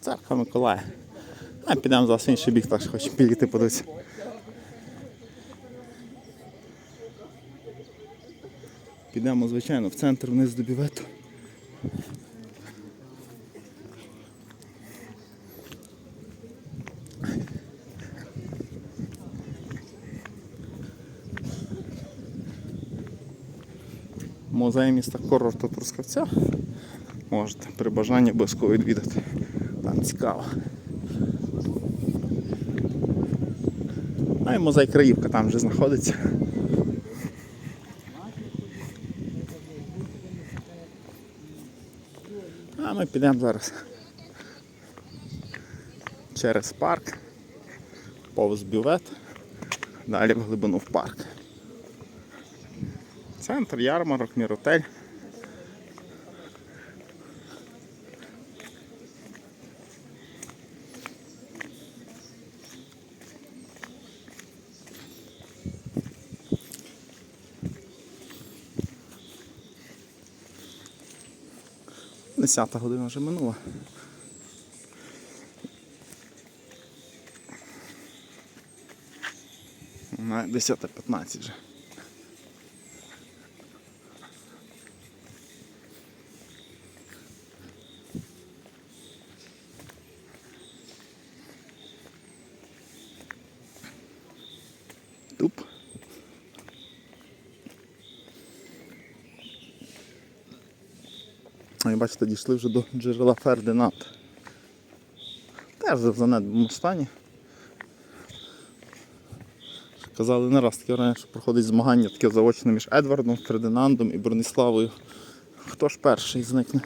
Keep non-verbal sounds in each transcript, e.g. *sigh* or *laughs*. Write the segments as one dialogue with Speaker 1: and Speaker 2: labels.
Speaker 1: Церква Миколая. А підемо в інший бік, так що хочу підійти подивитися. Підемо, звичайно, в центр вниз до бювету. Музей міста Корорта Трускавця. Можете при бажанні обов'язково відвідати. Там цікаво. А і музей Краївка там вже знаходиться. А ми підемо зараз через парк, повз бювет, далі в глибину в парк. Центр, ярмарок, міротель. Десята година вже минула. На 10.15 вже. Туп. А і бачите, дійшли вже до джерела Фердинанд. Теж в занедбаному стані. Казали не раз таке враження, що проходить змагання таке заочне між Едвардом, Фердинандом і Брониславою. Хто ж перший зникне?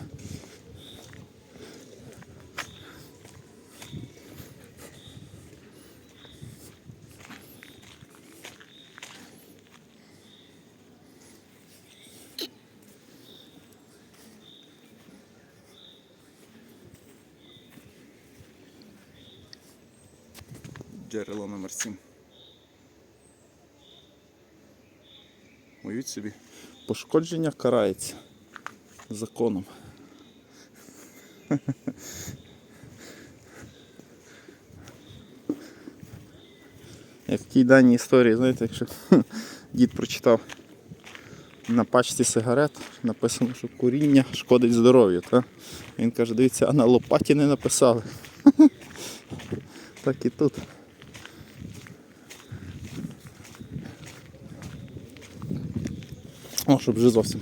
Speaker 1: Джерело номер 7. Уявіть собі, пошкодження карається законом. Як в тій даній історії, знаєте, якщо *laughs* дід прочитав на пачці сигарет, написано, що куріння шкодить здоров'ю. Він каже, дивіться, а на лопаті не написали. *laughs* Так і тут. О, щоб вже зовсім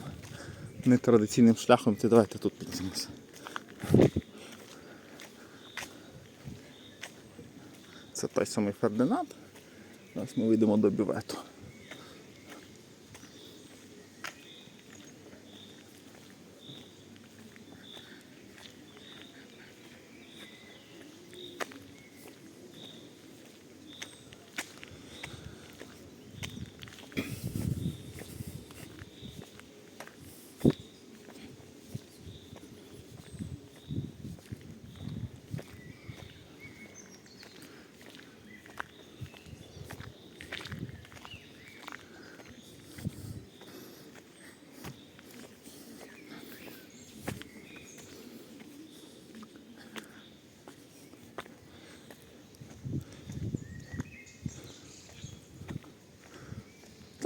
Speaker 1: нетрадиційним шляхом, то давайте тут піднімемося. Це той самий Фердинанд. Зараз ми вийдемо до бювету.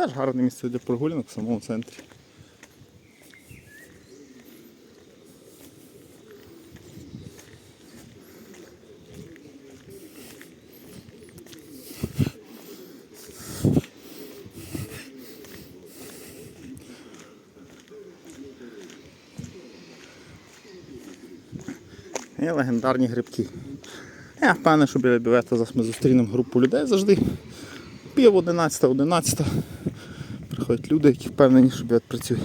Speaker 1: Теж гарне місце для прогулянок в самому центрі. І легендарні грибки. Я впевнений, що біля бювета зараз ми зустрінемо групу людей завжди. Пів 11, 11. Приходять люди, які впевнені, що бювет працює.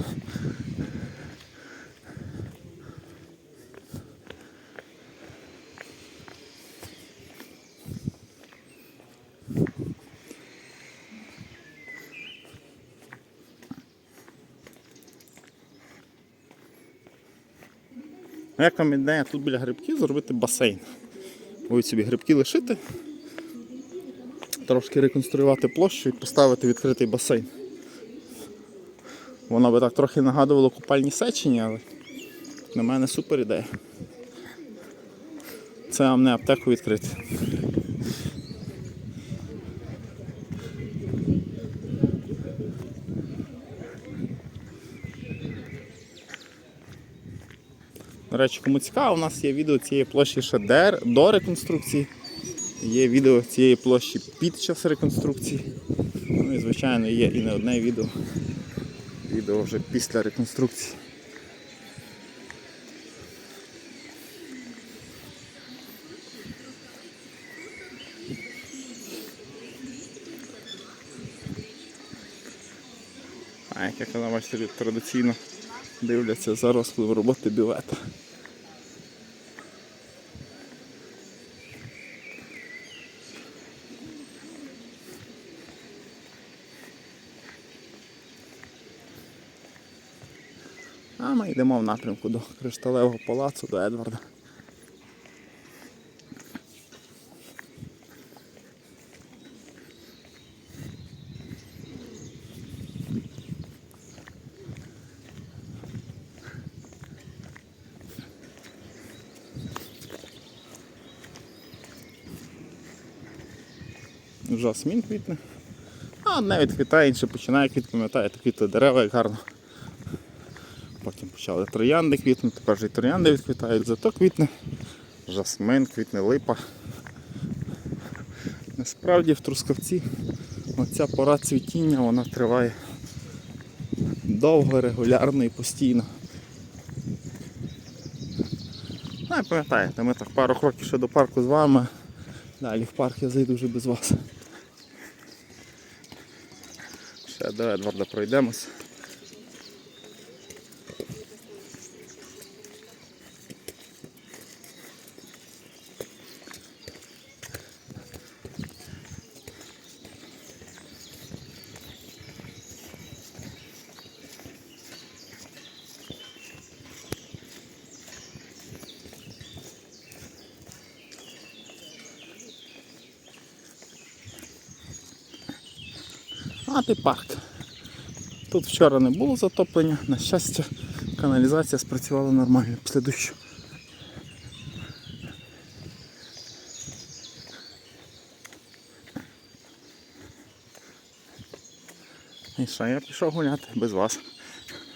Speaker 1: Ну, Як вам ідея тут біля грибків зробити басейн? Ось собі грибки лишити трошки реконструювати площу і поставити відкритий басейн. Воно би так трохи нагадувало купальні сечені, але на мене супер ідея. Це вам не аптеку відкрити. До речі, кому цікаво, у нас є відео цієї площі ще до реконструкції. Є відео цієї площі під час реконструкції. Ну і звичайно є і не одне відео. Відео вже після реконструкції. А як я казав, бачите, традиційно дивляться за розкладом роботи бювета. А ми йдемо в напрямку до кришталевого палацу, до Едварда. Жасмін квітне. А одне відквітає, інше починає квіт, пам'ятаєте, квітли дерева, як гарно. Потім почали троянди квітнути, тепер вже і троянди відквітають, зато квітне жасмин, квітне липа. Насправді в Трускавці оця пора цвітіння вона триває довго, регулярно і постійно. Ну, пам'ятаєте, ми так пару кроків ще до парку з вами. Далі в парк я зайду вже без вас. Ще до Едварда пройдемось. Ти парк. Тут вчора не було затоплення, на щастя, каналізація спрацювала нормально після дощу. І що, я пішов гуляти без вас.